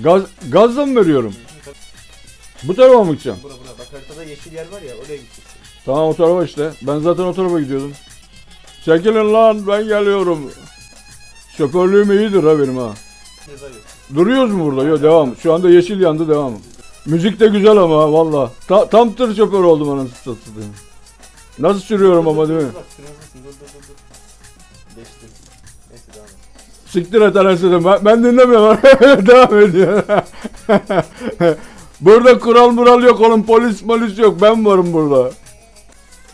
Gaz, gazla mı veriyorum? Bu tarafa mı gideceğim? Bura bura bak haritada yeşil yer var ya oraya gideceksin. Tamam o tarafa işte. Ben zaten o tarafa gidiyordum. Çekilin lan ben geliyorum. Şoförlüğüm iyidir ha benim ha. Ceza yok. Duruyoruz mu burada? Yok devam. Şu anda yeşil yandı devam. Müzik de güzel ama ha, valla. Ta- tam tır şoförü oldum anasını satayım. Nasıl sürüyorum ama değil mi? Bak dur dur dur dur. Geçti. Neyse devam et. Siktir et anasını. Ben, ben dinlemiyorum. devam ediyor. burada kural mural yok oğlum. Polis polis yok. Ben varım burada.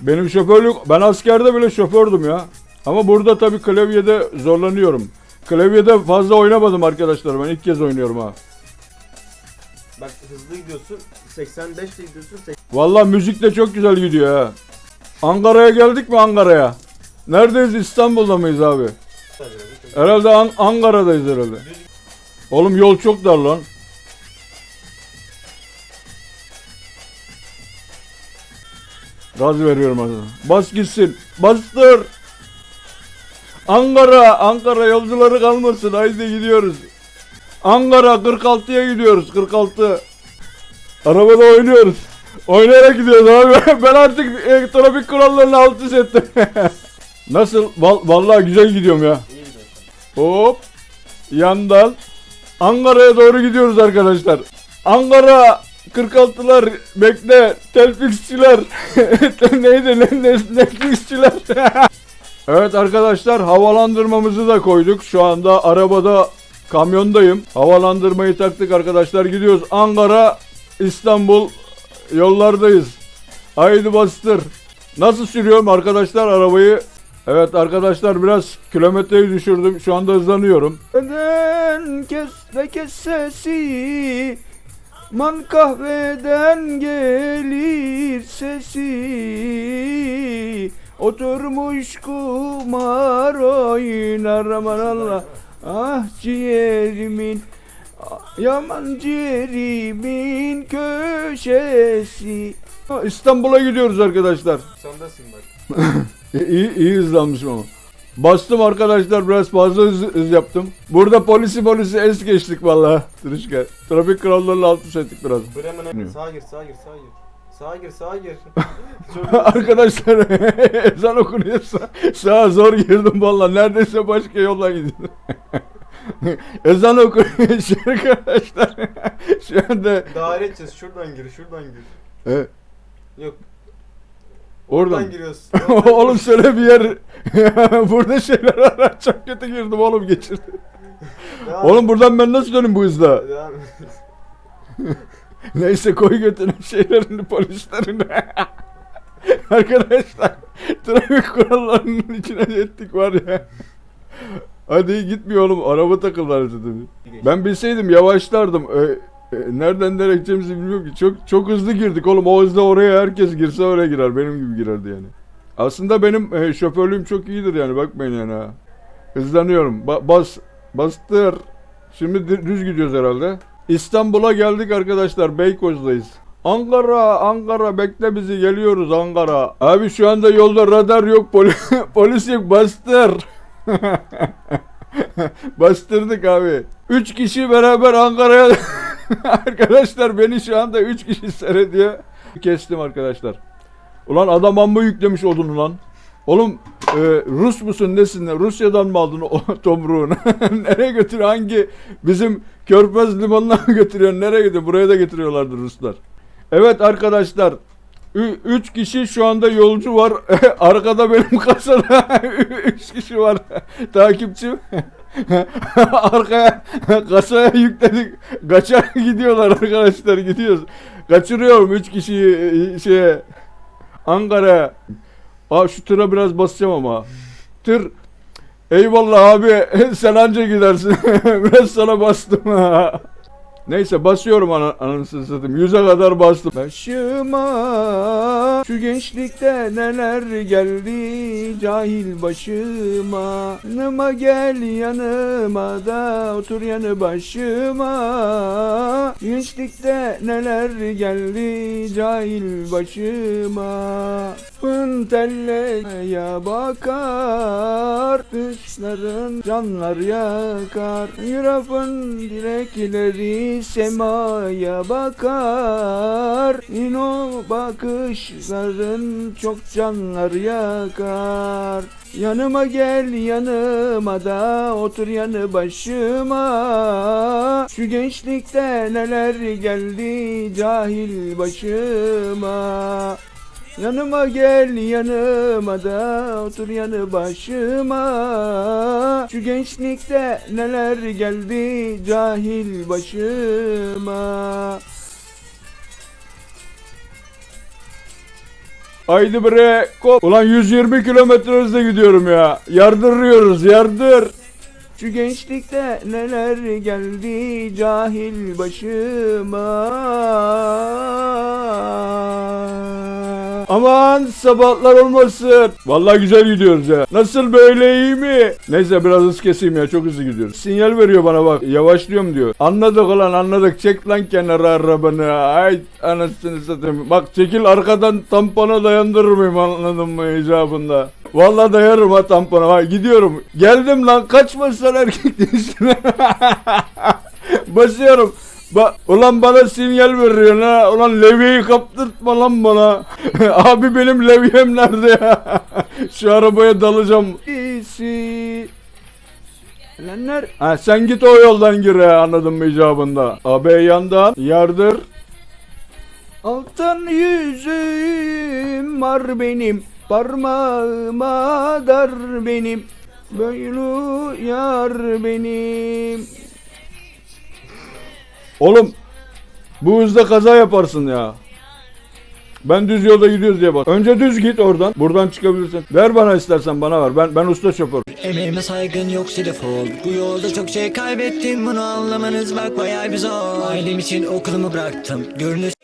Benim şoförlük... Ben askerde bile şofördüm ya. Ama burada tabii klavyede zorlanıyorum. Klavyede fazla oynamadım arkadaşlar. Ben ilk kez oynuyorum ha. Bak hızlı gidiyorsun. 85 ile gidiyorsun. Vallahi müzik de çok güzel gidiyor ha. Ankara'ya geldik mi Ankara'ya? Neredeyiz? İstanbul'da mıyız abi? 80 Herhalde An- Ankara'dayız herhalde. Oğlum yol çok dar lan. Gaz veriyorum aslında. Bas gitsin. Bastır. Ankara, Ankara yolcuları kalmasın. Haydi gidiyoruz. Ankara 46'ya gidiyoruz. 46. Arabada oynuyoruz. Oynayarak gidiyoruz abi. Ben artık e, trafik kurallarını alt üst ettim. Nasıl? Val- vallahi güzel gidiyorum ya. Hop. Yandan Ankara'ya doğru gidiyoruz arkadaşlar. Ankara 46'lar bekle Telfixçiler neydi ne, ne, Netflixçiler Evet arkadaşlar havalandırmamızı da koyduk. Şu anda arabada kamyondayım. Havalandırmayı taktık arkadaşlar. Gidiyoruz Ankara İstanbul yollardayız. Haydi bastır. Nasıl sürüyorum arkadaşlar arabayı Evet arkadaşlar biraz kilometreyi düşürdüm. Şu anda hızlanıyorum. Neden kes ve kes sesi Man kahveden gelir sesi Oturmuş kumar oynar aman Allah Ah ciğerimin Yaman ciğerimin köşesi İstanbul'a gidiyoruz arkadaşlar. Sondasın bak. iyi, iyi hızlanmışım ama. Bastım arkadaşlar biraz fazla hız, hız yaptım. Burada polisi polisi es geçtik vallahi. Tırışka. Trafik kurallarını alt üst ettik biraz. Bremen'e sağa gir sağa gir sağa gir. Sağa gir sağa gir. Arkadaşlar ezan okunuyor. Sa- sağa zor girdim vallahi. Neredeyse başka yolla gidiyorum. ezan okunuyor arkadaşlar. şu anda daire edeceğiz. Şuradan gir şuradan gir. Evet, Yok. Oradan. Giriyorsun. Oğlum söyle bir yer. Burada şeyler var. Çok kötü girdim oğlum geçirdim. Devam Oğlum buradan ben nasıl döneyim bu hızla? Devam et. Neyse koy götünün şeylerini polislerini. Arkadaşlar trafik kurallarının içine ettik var ya. Hadi gitmiyor oğlum araba takıldı arada tabii. Ben bilseydim yavaşlardım. Ee, e, nereden nereye gideceğimizi bilmiyorum ki. Çok çok hızlı girdik oğlum. O hızda oraya herkes girse oraya girer. Benim gibi girerdi yani. Aslında benim e, şoförlüğüm çok iyidir yani bakmayın yani ha. Hızlanıyorum. Ba- bas bastır. Şimdi di- düz gidiyoruz herhalde. İstanbul'a geldik arkadaşlar. Beykoz'dayız. Ankara, Ankara bekle bizi geliyoruz Ankara. Abi şu anda yolda radar yok, poli polis yok bastır. Bastırdık abi. Üç kişi beraber Ankara'ya... arkadaşlar beni şu anda üç kişi seyrediyor. Kestim arkadaşlar. Ulan adam amma yüklemiş odunu lan. Oğlum e, Rus musun nesin? Rusya'dan mı aldın o tomruğunu? Nereye götürüyor? Hangi bizim Körfez limanına mı götürüyor? Nereye gidiyor? Buraya da getiriyorlardı Ruslar. Evet arkadaşlar. ü- Üç kişi şu anda yolcu var. Arkada benim kasada üç kişi var. Takipçim. Arkaya kasaya yükledik. Kaçar gidiyorlar arkadaşlar gidiyoruz. Kaçırıyorum üç kişiyi e, şeye Ankara'ya. Aa şu tıra biraz basacağım ama. Tır. Eyvallah abi sen anca gidersin. biraz sana bastım. Neyse basıyorum ana, anasını satayım. Yüze kadar bastım. Başıma şu gençlikte neler geldi cahil başıma. Yanıma gel yanıma da otur yanı başıma. Gençlikte neler geldi cahil başıma. Fın telleye bakar Kışların canlar yakar. Yürafın dilekleri semaya bakar. İn o bakışların çok canlar yakar. Yanıma gel yanıma da otur yanı başıma. Şu gençlikte neler geldi cahil başıma Yanıma gel yanıma da otur yanı başıma Şu gençlikte neler geldi cahil başıma Haydi bre kop. Ulan 120 kilometre hızla gidiyorum ya. Yardırıyoruz yardır. Şu gençlikte neler geldi cahil başıma. Aman sabahlar olmasın. Vallahi güzel gidiyoruz ya. Nasıl böyle iyi mi? Neyse biraz hız keseyim ya çok hızlı gidiyoruz. Sinyal veriyor bana bak. Yavaşlıyorum diyor. Anladık ulan anladık. Çek lan kenara arabanı. Ay anasını satayım. Bak çekil arkadan tampona dayandırır mıyım anladın mı icabında? Vallahi dayarım ha tampona. Bak gidiyorum. Geldim lan kaçmasın erkek değilsin. Basıyorum. Ba ulan bana sinyal veriyorsun ha. Ulan levyeyi kaptırtma lan bana. Abi benim levyem nerede ya? Şu arabaya dalacağım. İyisi. Lenler. Ha sen git o yoldan gir ya anladın mı icabında. Abi yandan yardır. Altın yüzüm var benim. Parmağıma dar benim. Böyle yar benim. Oğlum bu hızda kaza yaparsın ya. Ben düz yolda gidiyoruz diye bak. Önce düz git oradan. Buradan çıkabilirsin. Ver bana istersen bana ver. Ben ben usta şoför. Emeğime saygın yok defol Bu yolda çok şey kaybettim bunu anlamanız bak bayağı bir zor Ailem için okulumu bıraktım Görünüş